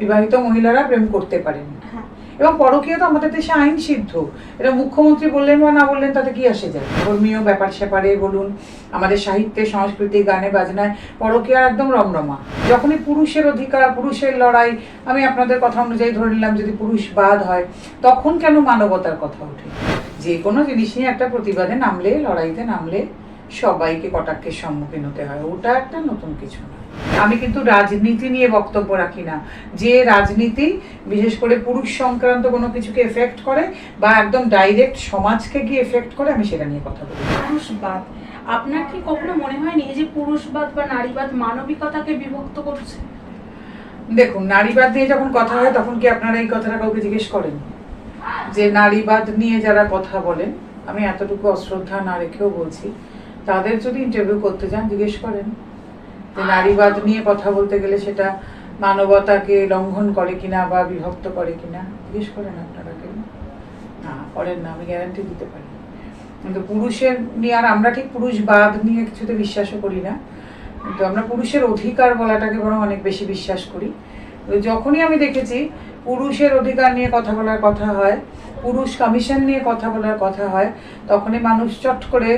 বিবাহিত মহিলারা প্রেম করতে পারেন। হ্যাঁ। এবং পরকীয় তো আমাদের দেশে আইন সিদ্ধ। এটা মুখ্যমন্ত্রী বললেন বা না বললেন তাতে কি আসে যায়? ধর্মীয় ব্যাপার স্যাপারে বলুন আমাদের সাহিত্যে সংস্কৃতি গানে বাজনায় পরকীয়া একদম রমরমা। যখনই পুরুষের অধিকার পুরুষের লড়াই আমি আপনাদের কথা অনুযায়ী ধরে নিলাম যদি পুরুষ বাদ হয় তখন কেন মানবতার কথা ওঠে? যে কোনো জিনিস নিয়ে একটা প্রতিবাদে নামলে লড়াইতে নামলে সবাইকে কটাক্ষের সম্মুখীন হতে হয়। ওটা একটা নতুন কিছু না আমি কিন্তু রাজনীতি নিয়ে বক্তব্য রাখি না। যে রাজনীতি বিশেষ করে পুরুষ সংক্রান্ত কোনো কিছুকে এফেক্ট করে বা একদম ডাইরেক্ট সমাজকে গিয়ে এফেক্ট করে আমি সেটা নিয়ে কথা বলি পুরুষবাদ। আপনার কি কখনো মনে হয়নি এই যে পুরুষবাদ বা নারীবাদ মানবিকতাকে বিভক্ত করছে? দেখুন নারীবাদ নিয়ে যখন কথা হয় তখন কি আপনারা এই কথাটা কাউকে জিজ্ঞেস করেন? যে নারীবাদ নিয়ে যারা কথা বলেন আমি এতটুকু অশ্রদ্ধা না রেখেও বলছি তাদের যদি ইন্টারভিউ করতে যান জিজ্ঞেস করেন। যে নারীবাদ নিয়ে কথা বলতে গেলে সেটা মানবতাকে লঙ্ঘন করে কিনা বা বিভক্ত করে কিনা, জিজ্ঞেস করেন আপনারা কেউ না, করেন না, আমি গ্যারান্টি দিতে পারি। কিন্তু পুরুষের নিয়ে, আর আমরা ঠিক পুরুষবাদ নিয়ে কিছুতে বিশ্বাসও করি না। কিন্তু আমরা পুরুষের অধিকার বলাটাকে বরং অনেক বেশি বিশ্বাস করি। তো যখনই আমি দেখেছি পুরুষের অধিকার নিয়ে কথা বলার কথা হয়, পুরুষ কমিশন নিয়ে কথা বলার কথা হয়, তখনই মানুষ চট করে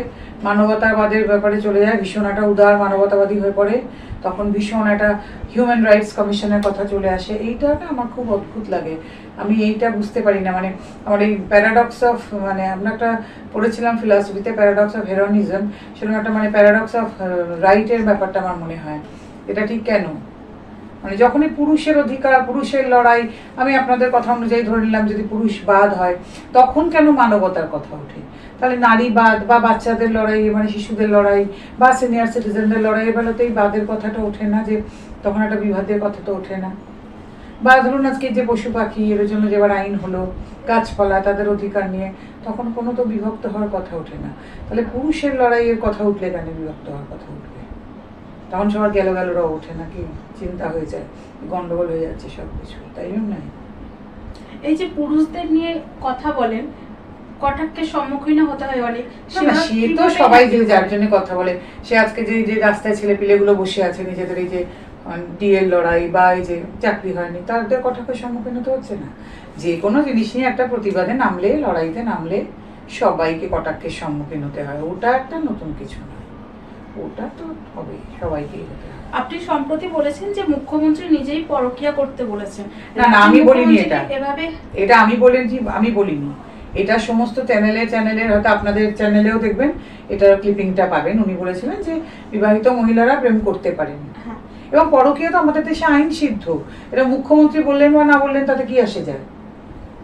মানবতাবাদের ব্যাপারে চলে যায়। ভীষণ একটা উদার মানবতাবাদী হয়ে পড়ে, তখন ভীষণ একটা হিউম্যান রাইটস কমিশনের কথা চলে আসে। এইটা না আমার খুব অদ্ভুত লাগে। আমি এইটা বুঝতে পারি না। মানে আমার এই প্যারাডক্স অফ মানে আমরা একটা পড়েছিলাম ফিলসফিতে প্যারাডক্স অফ হেরোনিজম সেরকম একটা মানে প্যারাডক্স অফ রাইটের ব্যাপারটা আমার মনে হয়। এটা ঠিক কেন? মানে যখনই পুরুষের অধিকার, পুরুষের লড়াই, আমি আপনাদের কথা অনুযায়ী ধরে নিলাম, যদি পুরুষ বাদ হয়, তখন কেন মানবতার কথা ওঠে? তাহলে নারীবাদ বা বাচ্চাদের লড়াই মানে শিশুদের লড়াই বা সিনিয়র সিটিজেনদের লড়াই এর বেলাতে বাদের কথাটা ওঠে না যে তখন একটা বিবাদের কথা তো ওঠে না। বা ধরুন আজকে যে পশু পাখি, এর জন্য যে এবার আইন হলো, গাছপালা, তাদের অধিকার নিয়ে, তখন কোনো তো বিভক্ত হওয়ার কথা ওঠে না। তাহলে পুরুষের লড়াইয়ের কথা উঠলে কেন বিভক্ত হওয়ার কথা উঠবে? তখন সবার গেল গেলরা ওঠে নাকি? চিন্তা হয়ে যায় গন্ডগোল হয়ে যাচ্ছে সব কিছু তাই জন্য এই যে পুরুষদের নিয়ে কথা বলেন কটাক্ষের সম্মুখীন হতে হয় অনেক। সে তো সবাই যে যার জন্য কথা বলে সে আজকে যে যে রাস্তায় ছেলে পিলেগুলো বসে আছে নিজেদের এই যে ডিএল লড়াই বা এই যে চাকরি হয়নি তাদের কটাক্ষের সম্মুখীন হতে হচ্ছে না। যে কোনো জিনিস নিয়ে একটা প্রতিবাদে নামলে লড়াইতে নামলে সবাইকে কটাক্ষের সম্মুখীন হতে হয় ওটা একটা নতুন কিছু না। ওটা তো হতে হয় আপনি সম্প্রতি বলেছেন যে মুখ্যমন্ত্রী নিজেই পরকিয়া করতে বলেছেন। না, না, আমি বলিনি এটা। এভাবে এটা আমি বলেছি আমি বলিনি। এটা সমস্ত চ্যানেলে চ্যানেলের হয়তো আপনাদের চ্যানেলেও দেখবেন এটার ক্লিপিংটা পাবেন। উনি বলেছিলেন যে বিবাহিত মহিলারা প্রেম করতে পারেন। হ্যাঁ। এবং পরকীয়া তো আমাদের দেশে আইন সিদ্ধ। এটা মুখ্যমন্ত্রী বললেন বা না বললেন তাতে কি আসে যায়?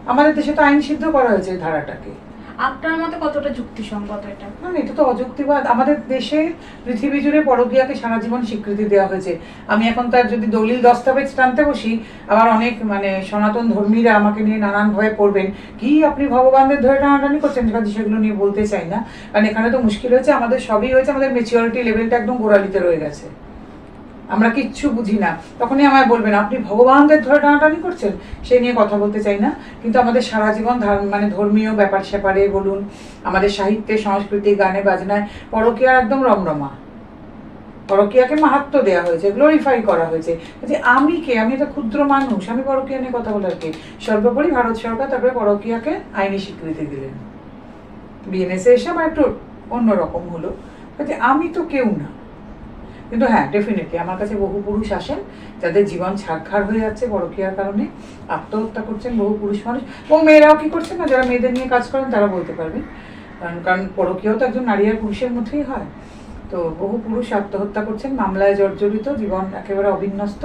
আমাদের দেশে তো আইন সিদ্ধ করা হয়েছে ধারাটাকে। আপনার মতে কতটা যুক্তিসঙ্গত এটা? না, এটা তো অযুক্তিবাদ। আমাদের দেশে পৃথিবী জুড়ে পরকীয়াকে সারা জীবন স্বীকৃতি দেওয়া হয়েছে। আমি এখন তার যদি দলিল দস্তাবেজ টানতে বসি, আবার অনেক মানে সনাতন ধর্মীরা আমাকে নিয়ে নানান ভাবে পড়বেন, কি আপনি ভগবানদের ধরে টানাটানি করছেন? কাজে সেগুলো নিয়ে বলতে চাই না। কারণ এখানে তো মুশকিল হয়েছে, আমাদের সবই হয়েছে, আমাদের মেচিউরিটি লেভেলটা একদম গোড়ালিতে রয়ে গেছে। আমরা কিচ্ছু বুঝি না। তখনই আমায় বলবেন, আপনি ভগবানদের ধরে টানাটানি করছেন? সেই নিয়ে কথা বলতে চাই না। কিন্তু আমাদের সারা জীবন মানে ধর্মীয় ব্যাপার স্যাপারে বলুন, আমাদের সাহিত্যে, সংস্কৃতি, গানে, বাজনায় পরকীয়া একদম রমরমা। পরকীয়াকে মাহাত্ম দেওয়া হয়েছে গ্লোরিফাই করা হয়েছে। যে আমি কে? আমি একটা ক্ষুদ্র মানুষ, আমি পরকীয়া নিয়ে কথা বলার কে? সর্বোপরি ভারত সরকার তারপরে পরকীয়াকে আইনি স্বীকৃতি দিলেন। বিএনএসএ এসে আমার একটু অন্যরকম হলো। আমি তো কেউ না। কিন্তু হ্যাঁ ডেফিনেটলি আমার কাছে বহু পুরুষ আসেন যাদের জীবন ছাড়খাড় হয়ে যাচ্ছে পরকীয়ার কারণে। আত্মহত্যা করছেন বহু পুরুষ মানুষ। এবং মেয়েরাও কি করছেন না? যারা মেয়েদের নিয়ে কাজ করেন তারা বলতে পারবেন কারণ কারণ পরকীয়াও তো একজন নারী আর পুরুষের মধ্যেই হয়। তো বহু পুরুষ আত্মহত্যা করছেন। মামলায় জর্জরিত, জীবন একেবারে অবিন্যস্ত।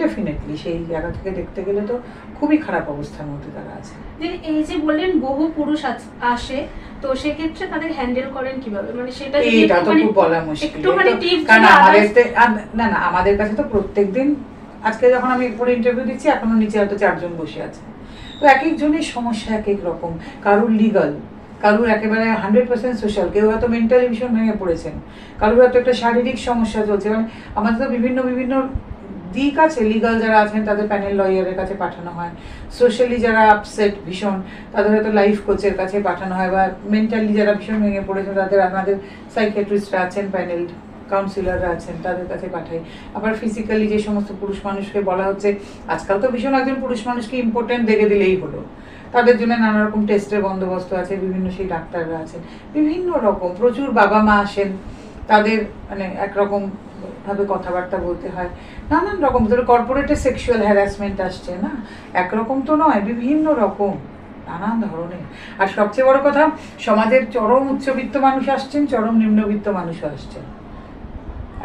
ডেফিনেটলি সেই জায়গা থেকে দেখতে গেলে তো খুবই খারাপ অবস্থার মধ্যে তারা আছে এই যে বললেন বহু পুরুষ আসে তো সেক্ষেত্রে তাদের হ্যান্ডেল করেন কীভাবে? মানে সেটা এইটা তো খুব বলা মুশকিল। একটুখানি tips কারণ আমাদের না না আমাদের কাছে তো প্রত্যেকদিন আজকে যখন আমি উপরে ইন্টারভিউ দিচ্ছি এখনও নিচে হয়তো চারজন বসে আছে। তো এক একজনের সমস্যা এক এক রকম। কারুর লিগাল কারুর একেবারে হান্ড্রেড পার্সেন্ট সোশ্যাল কেউ হয়তো মেন্টালি ভীষণ ভেঙে পড়েছেন। কারুর হয়তো একটা শারীরিক সমস্যা চলছে। মানে আমাদের তো বিভিন্ন বিভিন্ন দিক আছে লিগাল যারা আছেন, তাদের প্যানেল লয়ারের কাছে পাঠানো হয়। সোশ্যালি যারা আপসেট ভীষণ, তাদের হয়তো লাইফ কোচের কাছে পাঠানো হয়, বা মেন্টালি যারা ভীষণ ভেঙে পড়েছে, তাদের আমাদের সাইকিয়াট্রিস্টরা আছেন প্যানেল কাউন্সিলররা আছেন, তাদের কাছে পাঠাই। আবার ফিজিক্যালি যে সমস্ত পুরুষ মানুষকে বলা হচ্ছে, আজকাল তো ভীষণ একজন পুরুষ মানুষকে ইম্পর্টেন্ট দেখে দিলেই হলো। তাদের জন্য নানা রকম টেস্টের বন্দোবস্ত আছে, বিভিন্ন সেই ডাক্তাররা আছেন। বিভিন্ন রকম, প্রচুর বাবা মা আসেন, তাদের মানে একরকম ভাবে কথাবার্তা বলতে হয়। নানান রকম, ধরো কর্পোরেটে সেক্সুয়াল হ্যারাসমেন্ট আসছে, না? একরকম তো নয়, বিভিন্ন রকম, নানান ধরনের। আর সবচেয়ে বড় কথা, সমাজের চরম উচ্চবিত্ত মানুষ আসছেন, চরম নিম্নবিত্ত মানুষও আসছেন।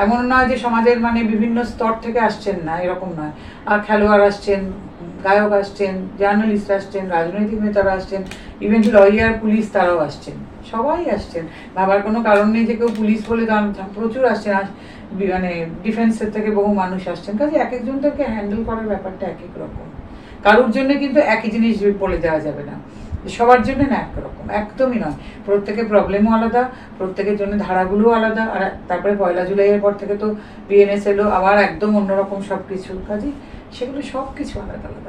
এমন নয় যে সমাজের মানে বিভিন্ন স্তর থেকে আসছেন না, এরকম নয়। আর খেলোয়াড় আসছেন, গায়ক আসছেন, জার্নালিস্ট আসছেন, রাজনৈতিক নেতারা আসছেন ইভেন লয়ার পুলিশ তারাও আসছেন। সবাই আসছেন। ভাবার কোনো কারণ নেই যে কেউ পুলিশ বলে প্রচুর আসছেন। মানে ডিফেন্সের থেকে বহু মানুষ আসছেন। কাজে এক একজনদেরকে হ্যান্ডেল করার ব্যাপারটা এক এক রকম। কারোর জন্য কিন্তু একই জিনিস বলে দেওয়া যাবে না। সবার জন্য না একরকম একদমই নয়। প্রত্যেকের প্রবলেমও আলাদা, প্রত্যেকের জন্য ধারাগুলোও আলাদা। আর তারপরে পয়লা জুলাইয়ের পর থেকে তো বিএনএস এলো, আবার একদম অন্যরকম সব কিছু কাজে সেগুলো সব কিছু আলাদা আলাদা।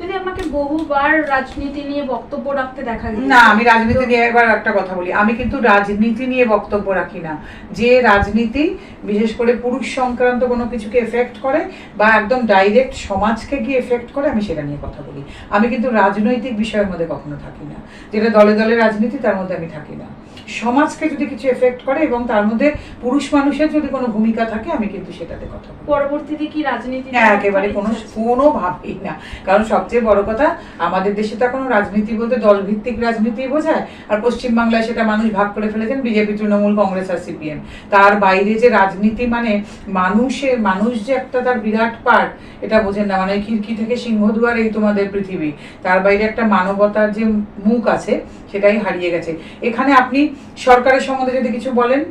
দিদি আপনাকে বহুবার রাজনীতি নিয়ে বক্তব্য রাখতে দেখা না, আমি রাজনীতি নিয়ে এবার একটা কথা বলি। আমি কিন্তু রাজনীতি নিয়ে বক্তব্য রাখি না। যে রাজনীতি, বিশেষ করে পুরুষ সংক্রান্ত কোনো কিছুকে এফেক্ট করে বা একদম ডাইরেক্ট সমাজকে গিয়ে এফেক্ট করে, আমি সেটা নিয়ে কথা বলি। আমি কিন্তু রাজনৈতিক বিষয়ের মধ্যে কখনো থাকি না। যেটা দলে দলে রাজনীতি, তার মধ্যে আমি থাকি না। সমাজকে যদি কিছু এফেক্ট করে এবং তার মধ্যে পুরুষ মানুষের যদি কোনো ভূমিকা থাকে আমি কিন্তু সেটাতে কথা পরবর্তীতে কি রাজনীতি হ্যাঁ একেবারে কোনো কোনো ভাবেই না। কারণ সবচেয়ে বড় কথা আমাদের দেশে তো এখনও রাজনীতি বলতে দলভিত্তিক রাজনীতি বোঝায় আর পশ্চিমবাংলায় সেটা মানুষ ভাগ করে ফেলেছেন বিজেপি তৃণমূল কংগ্রেস আর সিপিএম। তার বাইরে যে রাজনীতি মানে মানুষের মানুষ যে একটা তার বিরাট পার্ট এটা বোঝেন না। মানে খিড়কি থেকে সিংহদুয়ার এই তোমাদের পৃথিবী। তার বাইরে একটা মানবতার যে মুখ আছে সেটাই হারিয়ে গেছে। এখানে আপনি সরকারের সম্বন্ধে যদি কিছু বলেন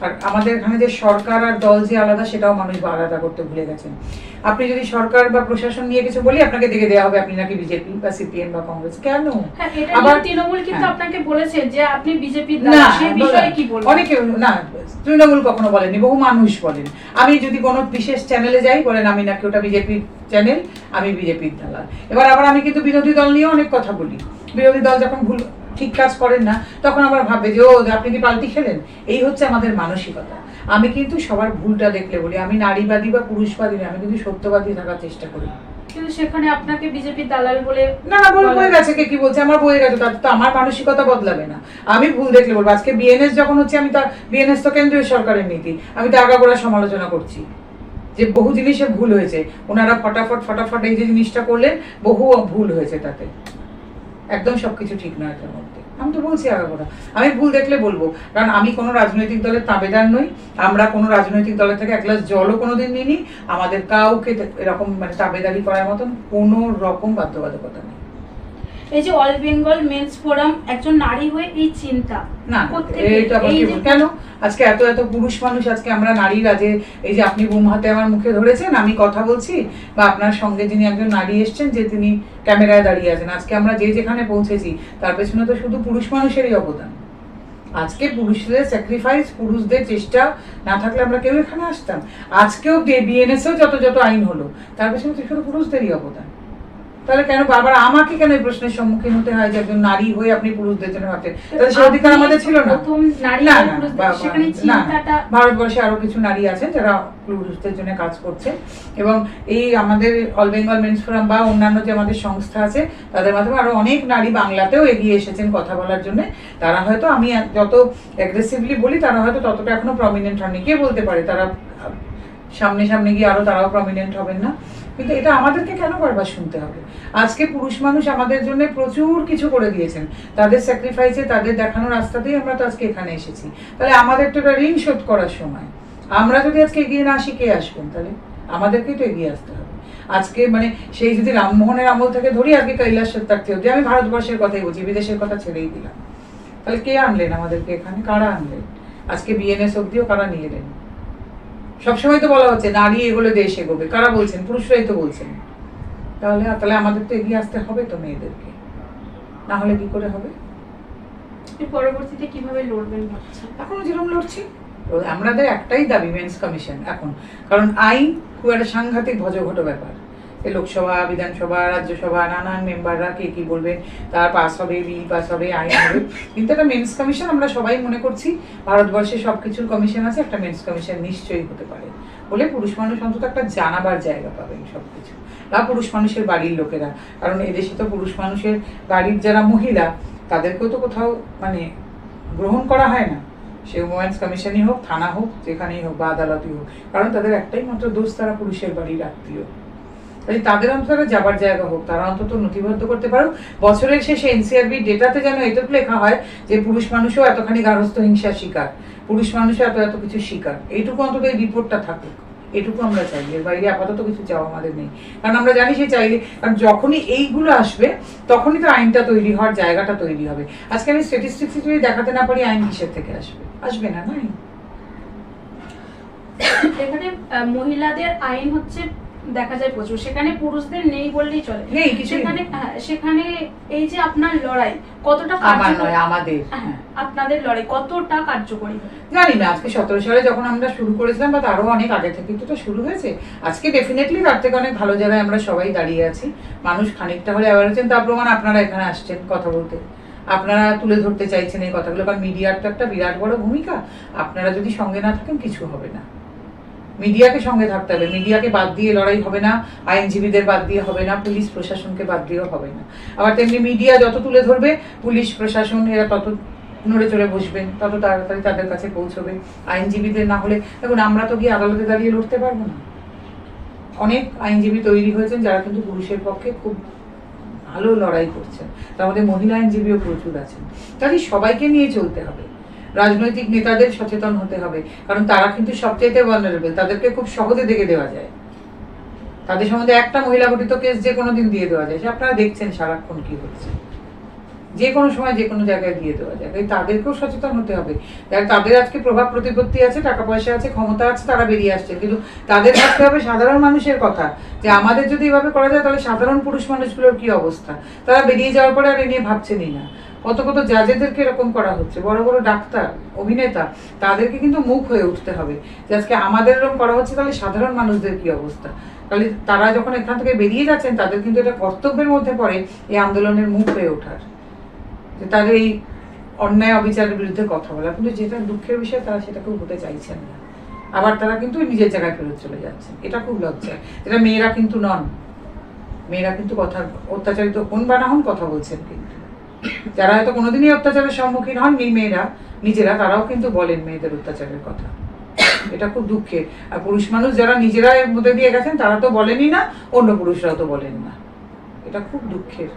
আর আমাদের এখানে যে সরকার আর দল যে আলাদা সেটাও মানুষ আলাদা করতে ভুলে গেছেন। আপনি যদি সরকার বা প্রশাসন নিয়ে কিছু বলি আপনাকে দেখে দেওয়া হবে আপনি নাকি বিজেপি বা সিপিএম বা কংগ্রেস কেন? হ্যাঁ আবার- তৃণমূল কিন্তু হ্যাঁ। আপনাকে বলেছে যে আপনি বিজেপির না কি বলবেন? অনেকে না তৃণমূল কখনো বলেনি বহু মানুষ বলেন। আমি যদি কোনো বিশেষ চ্যানেলে যাই বলেন আমি নাকি ওটা বিজেপির চ্যানেল আমি বিজেপির দালাল। এবার আবার আমি কিন্তু বিরোধী দল নিয়ে অনেক কথা বলি। বিরোধী দল যখন ভুল ঠিক কাজ করেন না তখন আবার ভাববে যে ও আপনি কি পাল্টি খেলেন? এই হচ্ছে আমাদের মানসিকতা। আমি কিন্তু সবার ভুলটা দেখলে বলি আমি নারীবাদী বা পুরুষবাদী না আমি কিন্তু সত্যবাদী থাকার চেষ্টা করি। কিন্তু সেখানে আপনাকে বিজেপির দালাল বলে না না বল বয়ে গেছে কে কি বলছে? আমার বয়ে গেছে তাতে তো আমার মানসিকতা বদলাবে না। আমি ভুল দেখলে বলব আজকে বিএনএস যখন হচ্ছে আমি তা বিএনএস তো কেন্দ্রীয় সরকারের নীতি আমি তো আগাগোড়া সমালোচনা করছি। যে বহু জিনিসে ভুল হয়েছে ওনারা ফটাফট ফটাফট এই যে জিনিসটা করলেন বহু ভুল হয়েছে তাতে। একদম সবকিছু ঠিক নয় এটার মধ্যে। আমি তো বলছি আগাগোড়া আমি ভুল দেখলে বলব। কারণ আমি কোনো রাজনৈতিক দলের তাবেদার নই। আমরা কোনো রাজনৈতিক দলের থেকে এক গ্লাস জলও কোনো দিন নিইনি। আমাদের কাউকে এরকম মানে তাবেদারি করার মতন কোনো রকম বাধ্যবাধকতা নেই। এই যে অল বেঙ্গল মেন্স ফোরাম একজন নারী হয়ে এই চিন্তা। না এইটা কেন? আজকে এত এত পুরুষ মানুষ আজকে আমরা নারীরা যে এই যে আপনি বুম হাতে আমার মুখে ধরেছেন আমি কথা বলছি বা আপনার সঙ্গে যিনি একজন নারী এসছেন যে তিনি ক্যামেরায় দাঁড়িয়ে আছেন। আজকে আমরা যে যেখানে পৌঁছেছি তার পেছনে তো শুধু পুরুষ মানুষেরই অবদান। আজকে পুরুষদের স্যাক্রিফাইস পুরুষদের চেষ্টা না থাকলে আমরা কেউ এখানে আসতাম। আজকেও বিএনএসেও যত যত আইন হলো তার পেছনে তো শুধু পুরুষদেরই অবদান। তাহলে কেন বারবার আমাকে কেন এই প্রশ্নের সম্মুখীন হতে হয় যে একজন নারী হয়ে আপনি পুরুষদের জন্য তাহলে সে অধিকার আমাদের ছিল না। ভারতবর্ষে আরও কিছু নারী আছেন যারা পুরুষদের জন্য কাজ করছেন এবং এই আমাদের অল বেঙ্গল মেন্স ফোরাম বা অন্যান্য যে আমাদের সংস্থা আছে তাদের মাধ্যমে আরও অনেক নারী বাংলাতেও এগিয়ে এসেছেন কথা বলার জন্য। তারা হয়তো আমি যত অ্যাগ্রেসিভলি বলি তারা হয়তো ততটা এখনও প্রমিনেন্ট হয়নি কে বলতে পারে? তারা সামনে সামনে গিয়ে আরও তারাও প্রমিনেন্ট হবেন না। কিন্তু এটা আমাদেরকে কেন বারবার শুনতে হবে? আজকে পুরুষ মানুষ আমাদের জন্য প্রচুর কিছু করে দিয়েছেন। তাদের স্যাক্রিফাইসে তাদের দেখানো রাস্তাতেই আমরা তো আজকে এখানে এসেছি। তাহলে আমাদের তো একটা ঋণ শোধ করার সময়। আমরা যদি আজকে এগিয়ে না শিখে আসবেন, তাহলে আমাদেরকেই তো এগিয়ে আসতে হবে। আজকে মানে সেই যদি রামমোহনের আমল থেকে ধরি, আজকে কৈলাস সত্যার্থী অব্দি আমি ভারতবর্ষের কথাই বলছি, বিদেশের কথা ছেড়েই দিলাম। তাহলে কে আনলেন আমাদেরকে এখানে? কারা আনলেন? আজকে বিএনএস অব্দিও কারা নিয়ে এলেন সবসময় তো বলা হচ্ছে নারী এগুলো দেশ এগোবে। কারা বলছেন? পুরুষরাই তো বলছেন। তাহলে তাহলে আমাদের তো এগিয়ে আসতে হবে তো মেয়েদেরকে। না হলে কি করে হবে? পরবর্তীতে কীভাবে লড়বেন এখনও যেরকম লড়ছি। আমাদের একটাই দাবি মেন্স কমিশন এখন। কারণ আইন খুব একটা সাংঘাতিক ভজঘট ব্যাপার। লোকসভা, বিধানসভা, রাজ্যসভা, নানান মেম্বাররা কে কি বলবেন তার পাস হবে বিল পাস হবে আইন হবে। কিন্তু একটা মেন্স কমিশন আমরা সবাই মনে করছি, ভারতবর্ষে সব কিছুর কমিশন আছে, একটা মেন্স কমিশন নিশ্চয়ই হতে পারে। বলে পুরুষ মানুষ অন্তত একটা জানাবার জায়গা পাবেন সব কিছু বা পুরুষ মানুষের বাড়ির লোকেরা। কারণ এদেশে তো পুরুষ মানুষের বাড়ির যারা মহিলা, তাদেরকেও তো কোথাও মানে গ্রহণ করা হয় না। সে উমেন্স কমিশনই হোক, থানা হোক, যেখানেই হোক বা আদালতই হোক। কারণ তাদের একটাই মাত্র দোষ, তারা পুরুষের বাড়ির আত্মীয়। তাই তাদের অন্তত যাবার জায়গা হোক, তারা অন্তত নথিবদ্ধ করতে পারো বছরের শেষে এনসিআরবি ডেটাতে যেন এটুকু লেখা হয় যে পুরুষ মানুষও এতখানি গার্হস্থ হিংসার শিকার, পুরুষ মানুষও এত এত কিছু শিকার, এইটুকু অন্তত এই রিপোর্টটা থাকুক। এটুকু আমরা চাই, এর বাইরে আপাতত কিছু চাওয়া আমাদের নেই। কারণ আমরা জানি সে চাইলে, কারণ যখনই এইগুলো আসবে, তখনই তো আইনটা তৈরি হওয়ার জায়গাটা তৈরি হবে। আজকে আমি স্ট্যাটিস্টিক্স যদি দেখাতে না পারি আইন কিসের থেকে আসবে। আসবে না না এখানে মহিলাদের আইন হচ্ছে দেখা যায় প্রচুর। সেখানে পুরুষদের নেই বললেই চলে। নেই সেখানে হ্যাঁ, সেখানে এই যে আপনার লড়াই কতটা আমার নয় আমাদের হ্যাঁ, হ্যাঁ। আপনাদের লড়াই কতটা কার্যকরী? জানি না আজকে সতেরো সালে যখন আমরা শুরু করেছিলাম বা তারও অনেক আগে থেকে তো শুরু হয়েছে আজকে ডেফিনেটলি তার থেকে অনেক ভালো জায়গায় আমরা সবাই দাঁড়িয়ে আছি। মানুষ খানিকটা হলে অ্যাওয়ার হচ্ছেন তার প্রমাণ আপনারা এখানে আসছেন কথা বলতে। আপনারা তুলে ধরতে চাইছেন এই কথাগুলো কারণ মিডিয়ার তো একটা বিরাট বড় ভূমিকা। আপনারা যদি সঙ্গে না থাকেন কিছু হবে না। মিডিয়াকে সঙ্গে থাকতে হবে। মিডিয়াকে বাদ দিয়ে লড়াই হবে না, আইনজীবীদের বাদ দিয়ে হবে না, পুলিশ প্রশাসনকে বাদ দিয়েও হবে না। আবার তেমনি মিডিয়া যত তুলে ধরবে, পুলিশ প্রশাসন এরা তত নড়ে চড়ে বসবেন, তত তাড়াতাড়ি তাদের কাছে পৌঁছবে। আইনজীবীদের না হলে, দেখুন, আমরা তো গিয়ে আদালতে দাঁড়িয়ে লড়তে পারব না। অনেক আইনজীবী তৈরি হয়েছেন যারা কিন্তু পুরুষের পক্ষে খুব ভালো লড়াই করছেন। তার মধ্যে মহিলা আইনজীবীও প্রচুর আছেন। কাজে সবাইকে নিয়ে চলতে হবে। রাজনৈতিক নেতাদের সচেতন হতে হবে। কারণ তারা কিন্তু সবচাইতে ভালনারেবল তাদেরকে খুব সহজে দেখে দেওয়া যায়। তাদের সম্বন্ধে একটা মহিলা গঠিত কেস যে কোনো দিন দিয়ে দেওয়া যায়। সে আপনারা দেখছেন সারাক্ষণ কি হচ্ছে। যে কোনো সময় যে কোনো জায়গায় দিয়ে দেওয়া যায়। তাই তাদেরকেও সচেতন হতে হবে। যারা তাদের আজকে প্রভাব প্রতিপত্তি আছে, টাকা পয়সা আছে, ক্ষমতা আছে, তারা বেরিয়ে আসছে। কিন্তু তাদের ভাবতে হবে সাধারণ মানুষের কথা। যে আমাদের যদি এভাবে করা যায়, তাহলে সাধারণ পুরুষ মানুষগুলোর কি অবস্থা? তারা বেরিয়ে যাওয়ার পরে আর এ নিয়ে ভাবছেনই না। কত কত জাজেদেরকে এরকম করা হচ্ছে, বড় বড় ডাক্তার, অভিনেতা, তাদেরকে কিন্তু মুখ হয়ে উঠতে হবে। যে আজকে আমাদের এরকম করা হচ্ছে, তাহলে সাধারণ মানুষদের কি অবস্থা? তাহলে তারা যখন এখান থেকে বেরিয়ে যাচ্ছেন, তাদের কিন্তু এটা কর্তব্যের মধ্যে পড়ে এই আন্দোলনের মুখ হয়ে ওঠার। যে তাদের এই অন্যায় অবিচারের বিরুদ্ধে কথা বলা। কিন্তু যেটা দুঃখের বিষয়, তারা সেটাকেও হতে চাইছেন না। আবার তারা কিন্তু নিজের জায়গায় ফেরত চলে যাচ্ছেন। এটা খুব লজ্জা এটা মেয়েরা কিন্তু নন। মেয়েরা কিন্তু কথা, অত্যাচারিত হন বা হন কথা বলছেন কিন্তু। যারা হয়তো কোনোদিনই অত্যাচারের সম্মুখীন হন হননি মেয়েরা, নিজেরা, তারাও কিন্তু বলেন মেয়েদের অত্যাচারের কথা। এটা খুব দুঃখের। আর পুরুষ মানুষ যারা নিজেরা এর মধ্যে দিয়ে গেছেন, তারা তো বলেনই না, অন্য পুরুষরাও তো বলেন না। এটা খুব দুঃখের।